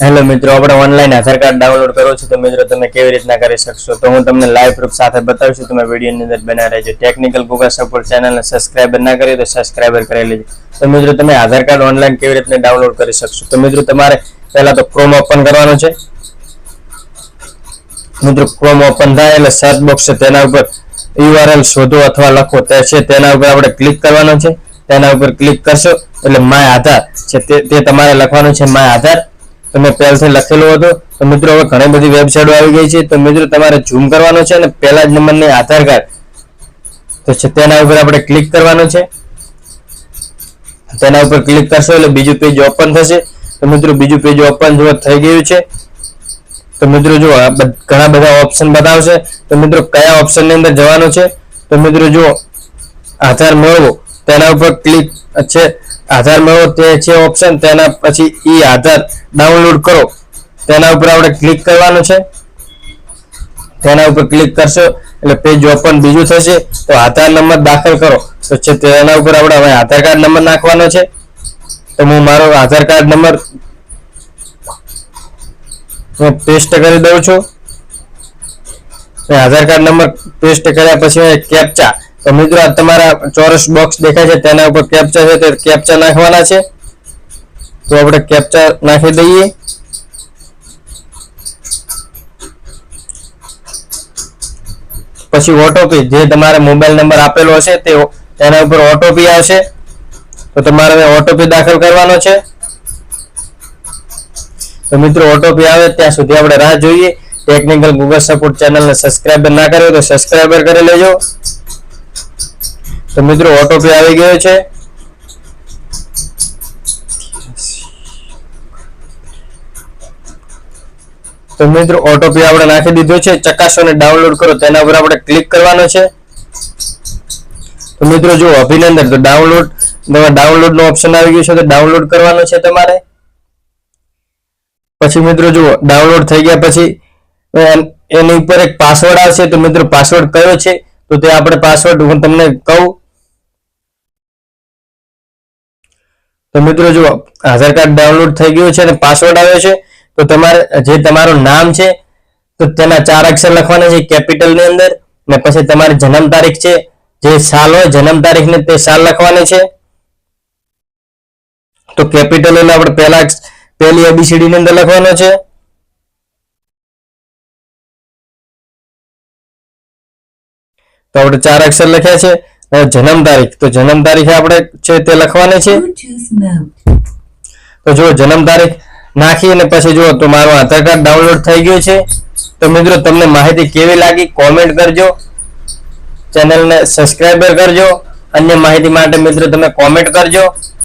Hello મિત્રો, આપણે online આધાર card download કરો છો તો મિત્રો તમે કેવી રીતના કરી શકશો? તો હું તમને લાઈવ પ્રૂફ સાથે બતાવીશું તમે વિડીયોની અંદર બના રહેજો. ટેકનિકલ ગૂગલ સપોર્ટ ચેનલને સબસ્ક્રાઈબર ના કરી તો સબસ્ક્રાઈબર કરી લેજો. તો મિત્રો, તમે આધાર કાર્ડ ઓનલાઈન કેવી રીતના ડાઉનલોડ કરી શકશો? તો મિત્રો, તમારે પહેલા તો ક્રોમ ઓપન કરવાનું છે. મિત્રો ક્રોમ ઓપન થાય એટલે સર્ચ બોક્સ છે તેના ઉપર યુઆરએલ શોધો અથવા લખો. તે છે તેના ઉપર આપણે ક્લિક કરવાનો છે. તેના ઉપર ક્લિક કરશો એટલે માય આધાર છે. તે તે તમારે લખવાનું છે માય આધાર તમે પહેલથી લખેલું હતું. તો મિત્રો, હવે ઘણી બધી વેબસાઇટો આવી ગઈ છે. તો મિત્રો, તમારે ઝૂમ કરવાનો છે અને પહેલા જ નંબરની આધાર કાર્ડ. તો છે, તેના ઉપર આપણે ક્લિક કરવાનું છે. તેના ઉપર ક્લિક કરશો એટલે બીજું પેજ ઓપન થશે. તો મિત્રો, બીજું પેજ ઓપન જો થઈ ગયું છે, તો મિત્રો જુઓ ઘણા બધા ઓપ્શન બતાવશે. તો મિત્રો, કયા ઓપ્શનની અંદર જવાનું છે? તો મિત્રો જો આધાર મેળવો. તેના ઉપર ક્લિક છે. આધાર મેળવો તે છે ઓપ્શન તેના પછી ઈ આધાર ડાઉનલોડ કરો. તેના ઉપર આપણે ક્લિક કરવાનું છે. તેના ઉપર ક્લિક કરશો, એટલે પેજ ઓપન બીજું થશે. તો આધાર નંબર દાખલ કરો. તો છે તેના ઉપર આપણે હવે આધાર કાર્ડ નંબર નાખવાનો છે. તો હું મારો આધાર કાર્ડ નંબર હું પેસ્ટ કરી દઉં છું. આધાર કાર્ડ નંબર પેસ્ટ કર્યા પછી કેપ્ચા તો મિત્રો તમારા ચોરસ બોક્સ દેખાય છે, તેના ઉપર કેપ્ચા છે, તે કેપ્ચા નાખવાના છે. તો આપણે કેપ્ચા નાખી દઈએ. પછી ઓટોપી જે તમારે મોબાઈલ નંબર આપેલો હશે, તે તેના ઉપર ઓટોપી આવશે. તો તમારે ઓટોપી દાખલ કરવાનો છે. તો મિત્રો ઓટોપી આવે ત્યાં સુધી આપણે રાહ જોઈએ. ટેકનિકલ ગૂગલ સપોર્ટ ચેનલને સબસ્ક્રાઈબર ના કર્યો તો સબસ્ક્રાઈબર કરી લેજો. તો મિત્રો ઓટોપી આવી ગયો છે. તો મિત્રો ઓટોપી આપણે નાખી દીધો છે. ચકાસો અને ડાઉનલોડ કરો, તેના ઉપર આપણે ક્લિક કરવાનો છે. તો મિત્રો જો અભિનંદન, તો ડાઉનલોડ ડાઉનલોડ નો ઓપ્શન આવી ગયો છે, તો ડાઉનલોડ કરવાનો છે તમારે. પછી મિત્રો જુઓ ડાઉનલોડ થઈ ગયા પછી એની ઉપર એક પાસવર્ડ આવશે, તો મિત્રો પાસવર્ડ કયો છે? તો તે આપણે પાસવર્ડ હું તમને કહું. તો મિત્રો જો આધાર કાર્ડ ડાઉનલોડ થઈ ગયું છે અને પાસવર્ડ આવ્યો છે, તો તમારે, જે તમારું નામ છે, તો તેના ચાર અક્ષર લખવાના છે કેપિટલની અંદર, ને પછી તમારી જન્મ તારીખ છે, જે સાલ હોય, જન્મ તારીખ ને તે સાલ લખવાની છે. તો કેપિટલ એટલે આપણે પહેલા પહેલી એબીસીડી ની અંદર લખવાનો છે. તો આપણે ચાર અક્ષર લખ્યા છે જન્મ તારીખ. તો જન્મ તારીખ આપણે છે તે લખવાની છે? તો જો જન્મ તારીખ નાખી અને પછી જો તો મારું આધાર કાર્ડ ડાઉનલોડ થઈ ગયું છે. તો મિત્રો તમને માહિતી કેવી લાગી કોમેન્ટ કરજો. ચેનલને સબસ્ક્રાઇબર કરજો. અન્ય માહિતી માટે મિત્રો તમે કોમેન્ટ કરજો.